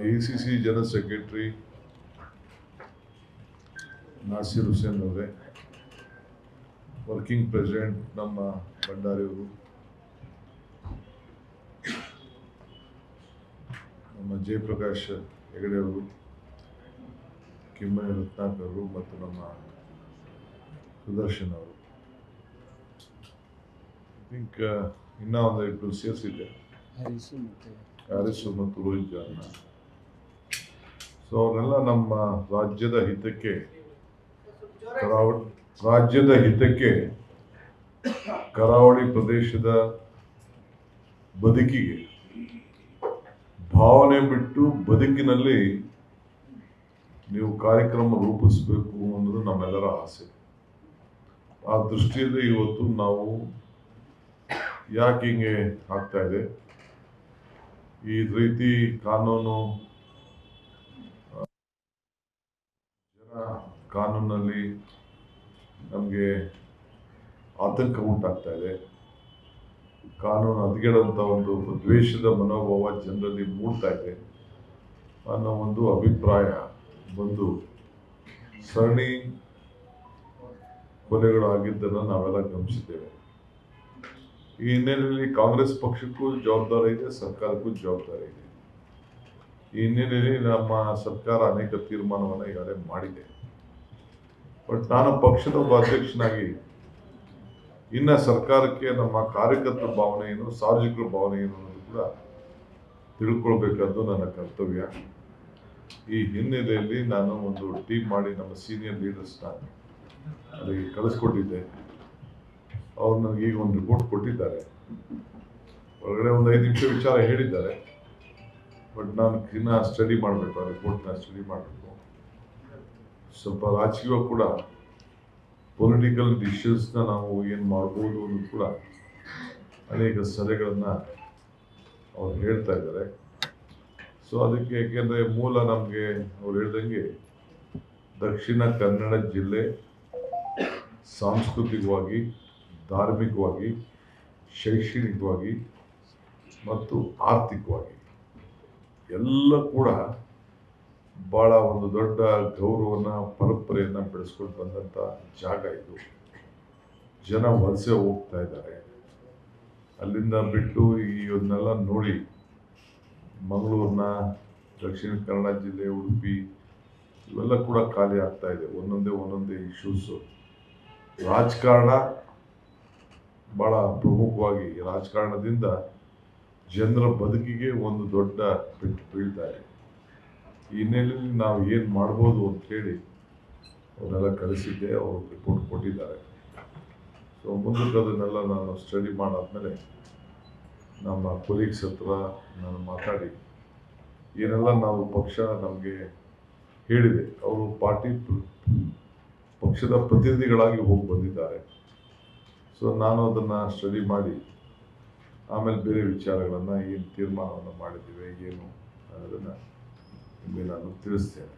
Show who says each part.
Speaker 1: A C C general secretary Nasir Hussain ಅವರೇ working president ನಮ್ಮ ಭಂಡಾರಿಯವರು ನಮ್ಮ ಜಯಪ್ರಕಾಶ್ ಹೆಗಡೆ ಅವರು ಕಿಮ್ಮನೆ ರತ್ನಾಕರ್ ಅವರು ಮತ್ತು ನಮ್ಮ ಸುದರ್ಶನ್ ಅವರು ಐ ಥಿಂಕ್ ಇನ್ನೂ ಒಂದು ಇಬ್ಬರು ಸೇರಿಸಿದೆ
Speaker 2: ಹರಿಸು ಮತ್ತು
Speaker 1: ರೋಹಿತ್ ಜಾನ್ನ ಸೊ ಅವರೆಲ್ಲ ನಮ್ಮ ರಾಜ್ಯದ ಹಿತಕ್ಕೆ ರಾಜ್ಯದ ಹಿತಕ್ಕೆ ಕರಾವಳಿ ಪ್ರದೇಶದ ಬದುಕಿಗೆ, ಭಾವನೆ ಬಿಟ್ಟು ಬದುಕಿನಲ್ಲಿ ನೀವು ಕಾರ್ಯಕ್ರಮ ರೂಪಿಸಬೇಕು ಅನ್ನೋದು ನಮ್ಮೆಲ್ಲರ ಆಸೆ. ಆ ದೃಷ್ಟಿಯಲ್ಲಿ ಇವತ್ತು ನಾವು ಯಾಕೆ ಹಿಂಗೆ ಆಗ್ತಾ ಇದೆ? ಈ ರೀತಿ ಕಾನೂನು ಆ, ಜನ ಕಾನೂನಲ್ಲಿ ನಮಗೆ ಆತಂಕ ಉಂಟಾಗ್ತಾ ಇದೆ. ಕಾನೂನು ಹದಗೆಡುವಂಥ ಒಂದು ದ್ವೇಷದ ಮನೋಭಾವ ಜನರಲ್ಲಿ ಮೂಡ್ತಾ ಇದೆ. ಅನ್ನೋ ಒಂದು ಅಭಿಪ್ರಾಯ ಬಂದು ಸರಣಿ ಕೊಲೆಗಳು ಆಗಿದ್ದನ್ನು ನಾವೆಲ್ಲ ಗಮನಿಸಿದ್ದೇವೆ. ಈ ಹಿನ್ನೆಲೆಯಲ್ಲಿ ಕಾಂಗ್ರೆಸ್ ಪಕ್ಷಕ್ಕೂ ಜವಾಬ್ದಾರಿ ಇದೆ, ಸರ್ಕಾರಕ್ಕೂ ಜವಾಬ್ದಾರಿ ಇದೆ. ಈ ಹಿನ್ನೆಲೆಯಲ್ಲಿ ನಮ್ಮ ಸರ್ಕಾರ ಅನೇಕ ತೀರ್ಮಾನವನ್ನು ಈಗಾಗಲೇ ಮಾಡಿದೆ. ಬಟ್ ನಾನು ಪಕ್ಷದ ಒಬ್ಬ ಅಧ್ಯಕ್ಷನಾಗಿ ಇನ್ನ ಸರ್ಕಾರಕ್ಕೆ ನಮ್ಮ ಕಾರ್ಯಕರ್ತರ ಭಾವನೆ ಏನು ಸಾರ್ವಜನಿಕರ ಭಾವನೆ ಏನು ಅನ್ನೋದು ಕೂಡ ತಿಳ್ಕೊಳ್ಬೇಕಾದ್ದು ನನ್ನ ಕರ್ತವ್ಯ. ಈ ಹಿನ್ನೆಲೆಯಲ್ಲಿ ನಾನು ಒಂದು ಟೀಮ್ ಮಾಡಿ ನಮ್ಮ ಸೀನಿಯರ್ ಲೀಡರ್ಸ್ನ ಅಲ್ಲಿಗೆ ಕಳಿಸ್ಕೊಟ್ಟಿದ್ದೆ. ಅವ್ರು ನನಗೆ ಈಗ ಒಂದು ರಿಪೋರ್ಟ್ ಕೊಟ್ಟಿದ್ದಾರೆ. ಹೊರಗಡೆ ಒಂದು ಐದು ನಿಮಿಷ ವಿಚಾರ ಹೇಳಿದ್ದಾರೆ. ಬಟ್ ನಾನು ಇನ್ನ ಸ್ಟಡಿ ಮಾಡಬೇಕು, ಆ ರಿಪೋರ್ಟ್ನ ಸ್ಟಡಿ ಮಾಡಬೇಕು. ಸ್ವಲ್ಪ ರಾಜಕೀಯ ಕೂಡ ಪೊಲಿಟಿಕಲ್ನ ನಾವು ಏನು ಮಾಡ್ಬೋದು ಅನ್ನೋದು ಕೂಡ ಅನೇಕ ಸಲಹೆಗಳನ್ನು ಅವ್ರು ಹೇಳ್ತಾ ಇದ್ದಾರೆ. ಸೊ ಅದಕ್ಕೆ ಯಾಕೆಂದರೆ ಮೂಲ ನಮಗೆ ಅವ್ರು ಹೇಳ್ದಂಗೆ ದಕ್ಷಿಣ ಕನ್ನಡ ಜಿಲ್ಲೆ ಸಾಂಸ್ಕೃತಿಕವಾಗಿ, ಧಾರ್ಮಿಕವಾಗಿ, ಶೈಕ್ಷಣಿಕವಾಗಿ ಮತ್ತು ಆರ್ಥಿಕವಾಗಿ. ಎಲ್ಲ ಕೂಡ ಭಾಳ ಒಂದು ದೊಡ್ಡ ಗೌರವನ ಪರಂಪರೆಯನ್ನು ಬೆಳೆಸ್ಕೊಂಡು ಬಂದಂಥ ಜಾಗ ಇದು. ಜನ ವಲಸೆ ಹೋಗ್ತಾ ಇದ್ದಾರೆ. ಅಲ್ಲಿಂದ ಬಿಟ್ಟು ಈ ಇದನ್ನೆಲ್ಲ ನೋಡಿ ಮಂಗಳೂರಿನ, ದಕ್ಷಿಣ ಕನ್ನಡ ಜಿಲ್ಲೆ, ಉಡುಪಿ, ಇವೆಲ್ಲ ಕೂಡ ಖಾಲಿ ಆಗ್ತಾ ಇದೆ. ಒಂದೊಂದೇ ಒಂದೊಂದೇ ಇಶ್ಯೂಸು ರಾಜಕಾರಣ ಭಾಳ ಪ್ರಮುಖವಾಗಿ ರಾಜಕಾರಣದಿಂದ ಜನರ ಬದುಕಿಗೆ ಒಂದು ದೊಡ್ಡ ಪೆಟ್ಟು ಬೀಳ್ತಾ ಇದೆ ಈ ಹಿನ್ನೆಲೆಯಲ್ಲಿ ನಾವು ಏನು ಮಾಡ್ಬೋದು ಅಂತೇಳಿ ಅವನ್ನೆಲ್ಲ ಕಳಿಸಿದ್ದೆ ಅವರು ರಿಪೋರ್ಟ್ ಕೊಟ್ಟಿದ್ದಾರೆ. ಸೊ ಮುಂದಕ್ಕೆ ಅದನ್ನೆಲ್ಲ ನಾನು ಸ್ಟಡಿ ಮಾಡಾದ್ಮೇಲೆ ನಮ್ಮ ಕೊಲೀಗ್ಸ್ ಹತ್ರ ನಾನು ಮಾತಾಡಿ ಏನೆಲ್ಲ ನಾವು ಪಕ್ಷ ನಮಗೆ ಹೇಳಿದೆ. ಅವರು ಪಾರ್ಟಿ ಪಕ್ಷದ ಪ್ರತಿನಿಧಿಗಳಾಗಿ ಹೋಗಿ ಬಂದಿದ್ದಾರೆ. ಸೊ ನಾನು ಅದನ್ನು ಸ್ಟಡಿ ಮಾಡಿ ಆಮೇಲೆ ಬೇರೆ ವಿಚಾರಗಳನ್ನು ಏನು ತೀರ್ಮಾನವನ್ನು ಮಾಡಿದ್ದೀವಿ ಏನು ಅನ್ನೋದನ್ನು ನಿಮಗೆ ನಾನು ತಿಳಿಸ್ತೇನೆ.